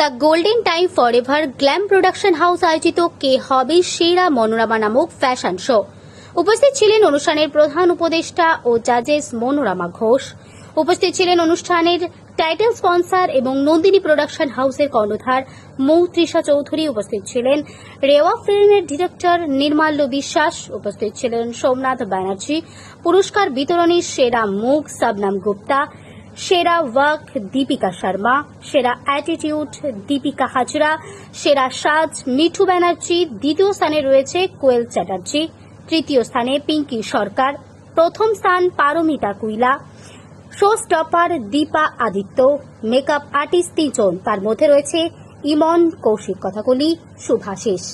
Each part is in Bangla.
The golden time for ever glam production house আয়োজিত কে হবে সেরা মনোরমা নামক ফ্যাশন শো। উপস্থিত ছিলেন অনুষ্ঠানের প্রধান উপদেষ্টা ও জাজেস মনোরমা ঘোষ। উপস্থিত ছিলেন অনুষ্ঠানের টাইটেল স্পন্সর এবং নন্দিনী প্রোডাকশন হাউসের কর্ণধার মৌত্রিষা চৌধুরী উপস্থিত ছিলেন। রেওয়া ফিল্মের ডিরেক্টর নির্মাল্য বিশ্বাস উপস্থিত ছিলেন। সোমনাথ ব্যানার্জি। পুরস্কার বিতরণী সেরা মুখ সাবনাম গুপ্তা। সেরা ওয়ার্ক দীপিকা শর্মা, সেরা অ্যাটিটিউড দীপিকা হাজরা, সেরা সাজ মিঠু ব্যানার্জি, দ্বিতীয় স্থানে রয়েছে কোয়েল চ্যাটার্জি, তৃতীয় স্থানে পিঙ্কি সরকার, প্রথম স্থান Paramita Kuila show stopper Dipa Aditya makeup artist তিনজন তার মধ্যে রয়েছে ইমন, কৌশিক কথাকলি, শুভাশিস।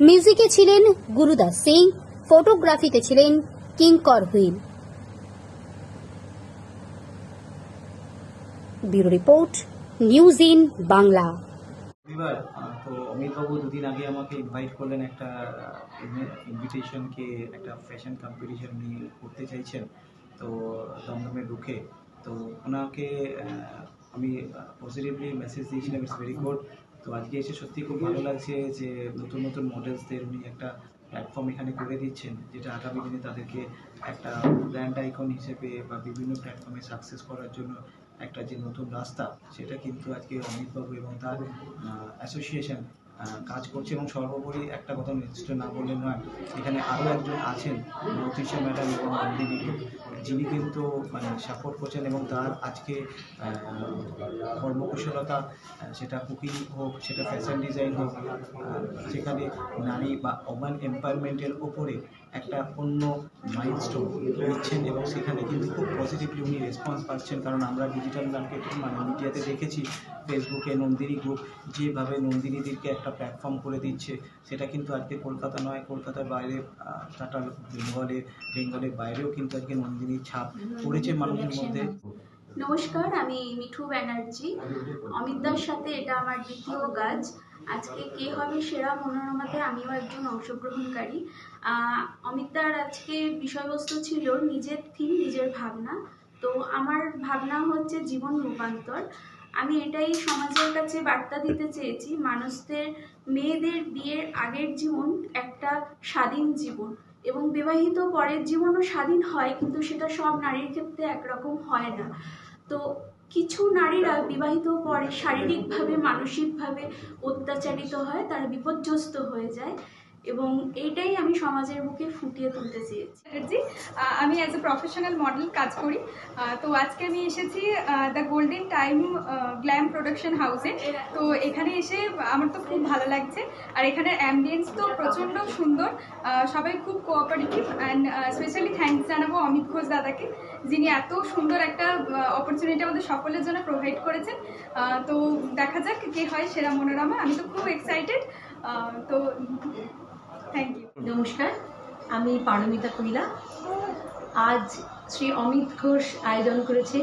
মিউজিকে ছিলেন গুরুদাস সিং ফটোগ্রাফিতে ছিলেন Kinkar wheel. Bureau report news in Bangla. Ah, তো অমিতবাবু দুদিন আগে আমাকে ইনভাইট করলেন একটা ইনভিটেশনকে একটা ফ্যাশন কম্পিটিশন নিয়ে করতে চাইছেন। তো দমদমে ঢুকে তো ওনাকে আমি পজিটিভলি মেসেজ দিয়েছিলাম ইটস ভেরি গুড তো আজকে এসে সত্যি খুব ভালো লাগছে যে নতুন নতুন মডেলসদের উনি একটা প্ল্যাটফর্ম এখানে করে দিচ্ছেন যেটা আগামী দিনে তাদেরকে একটা ব্র্যান্ড আইকন হিসেবে বা বিভিন্ন প্ল্যাটফর্মে সাকসেস করার জন্য একটা যে নতুন রাস্তা, সেটা কিন্তু আজকে অমিতবাবু এবং তার অ্যাসোসিয়েশন কাজ করছে এবং সর্বোপরি একটা কথা নির্দিষ্ট না বললে নয়, এখানে আরও একজন আছেন, জ্যোতিষা ম্যাডাম এবং নন্দিনী, যিনি কিন্তু মানে সাপোর্ট করছেন এবং তার আজকে কর্মকুশলতা, সেটা কুকিং হোক, সেটা ফ্যাশন ডিজাইন হোক সেখানে নারী বা ওম্যান এম্পায়ারমেন্টের ওপরে একটা অন্য মাইলস্টোন নিচ্ছেন এবং সেখানে কিন্তু খুব পজিটিভলি উনি রেসপন্স পাচ্ছেন। কারণ আমরা ডিজিটাল মার্কেটিং মানে মিডিয়াতে দেখেছি ফেসবুকে নন্দিনী গ্রুপ যেভাবে নন্দিনীদেরকে একটা প্ল্যাটফর্ম করে দিচ্ছে, সেটা কিন্তু আজকে কলকাতা নয়, কলকাতার বাইরে টাটা বেঙ্গলে, বেঙ্গলের বাইরেও কিন্তু আজকে নন্দিনীর ছাপ পড়েছে মানুষের মধ্যে। নমস্কার, আমি মিঠু ব্যানার্জি। অমিতদার সাথে এটা আমার দ্বিতীয় কাজ আজকে কে হবে সেরা মনোরমাতে আমিও একজন অংশগ্রহণকারী। অমিতদার আজকে বিষয়বস্তু ছিল নিজের থিম নিজের ভাবনা। তো আমার ভাবনা হচ্ছে জীবন রূপান্তর। আমি এটাই সমাজের কাছে বার্তা দিতে চেয়েছি, মানুষদের, মেয়েদের বিয়ের আগের জীবন একটা স্বাধীন জীবন এবং বিবাহিত পরের জীবনও স্বাধীন হয়, কিন্তু সেটা সব নারীর ক্ষেত্রে একরকম হয় না। তো কিছু নারীরা বিবাহিত পরে শারীরিকভাবে মানসিকভাবে অত্যাচারিত হয় তারা বিপর্যস্ত হয়ে যায়। এবং এইটাই আমি সমাজের বুকে ফুটিয়ে তুলতে চেয়েছি। চ্যাটার্জি আমি অ্যাজ এ প্রফেশনাল মডেল কাজ করি। তো আজকে আমি এসেছি the golden time glam production হাউসে তো এখানে এসে আমার তো খুব ভালো লাগছে। আর এখানের অ্যাম্বিয়েন্স তো প্রচণ্ড সুন্দর। সবাই খুব কোঅপারেটিভ অ্যান্ড স্পেশালি থ্যাঙ্কস জানাব অমিত ঘোষ দাদাকে, যিনি এত সুন্দর একটা অপরচুনিটি আমাদের সকলের জন্য প্রোভাইড করেছেন। তো দেখা যাক কে হয় সেরা মনোরমা। আমি তো খুব এক্সাইটেড তো থ্যাংক ইউ নমস্কার, আমি পারমিতা কুইলা আজ শ্রী অমিত ঘোষ আয়োজন করেছে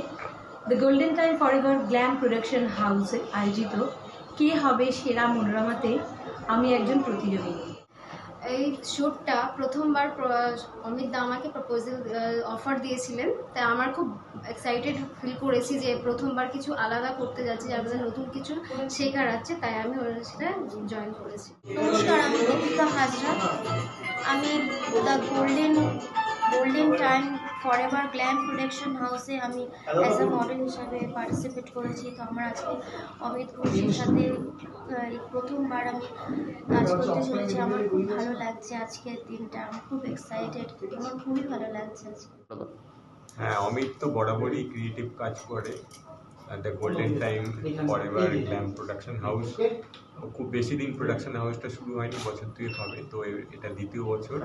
the golden time for ever glam production হাউসে আয়োজিত কে হবে সেরা মনোরমাতে আমি একজন প্রতিযোগী। এই শ্যুটটা প্রথমবার অমিত দা আমাকে প্রপোজাল অফার দিয়েছিলেন। তাই আমার খুব এক্সাইটেড ফিল করেছি যে প্রথমবার কিছু আলাদা করতে যাচ্ছি, যার মধ্যে নতুন কিছু শেখার আছে, তাই আমি সেটা জয়েন করেছি। নমস্কার, আমি দীপিকা হাজরা। আমি the golden golden time for ever glam production হাউসে আমি অ্যাজ এ মডেল হিসাবে পার্টিসিপেট করেছি। তো আমার আজকে অমিত ঘোষের সাথে প্রথমবার আমি কাজ করতে চলেছি। আমার খুব ভালো লাগছে আজকের দিনটা। আমি খুব এক্সাইটেড আমার খুবই ভালো লাগছে আজকে। হ্যাঁ অমিত তো বরাবরই ক্রিয়েটিভ কাজ করে। Golden time for ever glam production house খুব বেশি দিন প্রোডাকশন হাউসটা শুরু হয়নি বছর দুয়েক হবে। তো এটা দ্বিতীয় বছর।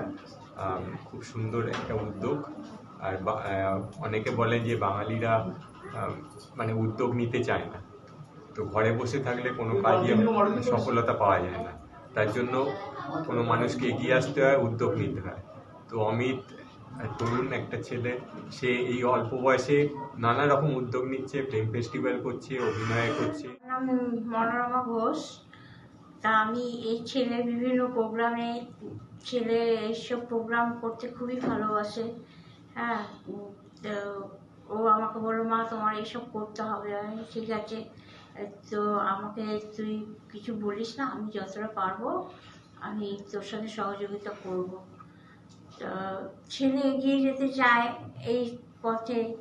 খুব সুন্দর একটা উদ্যোগ। আর আহ, অনেকে বলেন যে বাঙালিরা মানে উদ্যোগ নিতে চায় না। তো ঘরে বসে থাকলে কোনো কাজে সফলতা পাওয়া যায় না। তার জন্য কোনো মানুষকে এগিয়ে আসতে হয় উদ্যোগ নিতে হয়। তো অমিত তরুণ একটা ছেলে সে এই অল্প বয়সে নানা রকম উদ্যোগ নিচ্ছে প্রেম ফেস্টিভ্যাল করছে অভিনয় করছে। মনোরমা ঘোষ। তা আমি এই ছেলে বিভিন্ন প্রোগ্রামে ছেলে এইসব প্রোগ্রাম করতে খুবই ভালোবাসে। হ্যাঁ তো ও আমাকে বলল, মা, তোমার এইসব করতে হবে। আমি ঠিক আছে। তো আমাকে, তুই কিছু বলিস না, আমি যতটা পারব, আমি তোর সাথে সহযোগিতা করব। তো ছেলে এগিয়ে যেতে চায় এই পথে।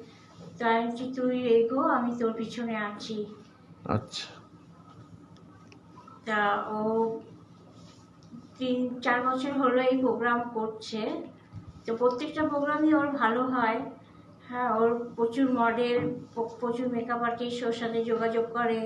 তাই তুই এগো, আমি তোর পিছনে আছি। আচ্ছা। তা ও তিন, চার বছর হলো এই প্রোগ্রাম করছে। তো প্রত্যেকটা প্রোগ্রামই ওর ভালো হয়। হ্যাঁ ওর প্রচুর মডেল প্রচুর মেকআপ আর্টিস্ট ওর সাথে যোগাযোগ করে।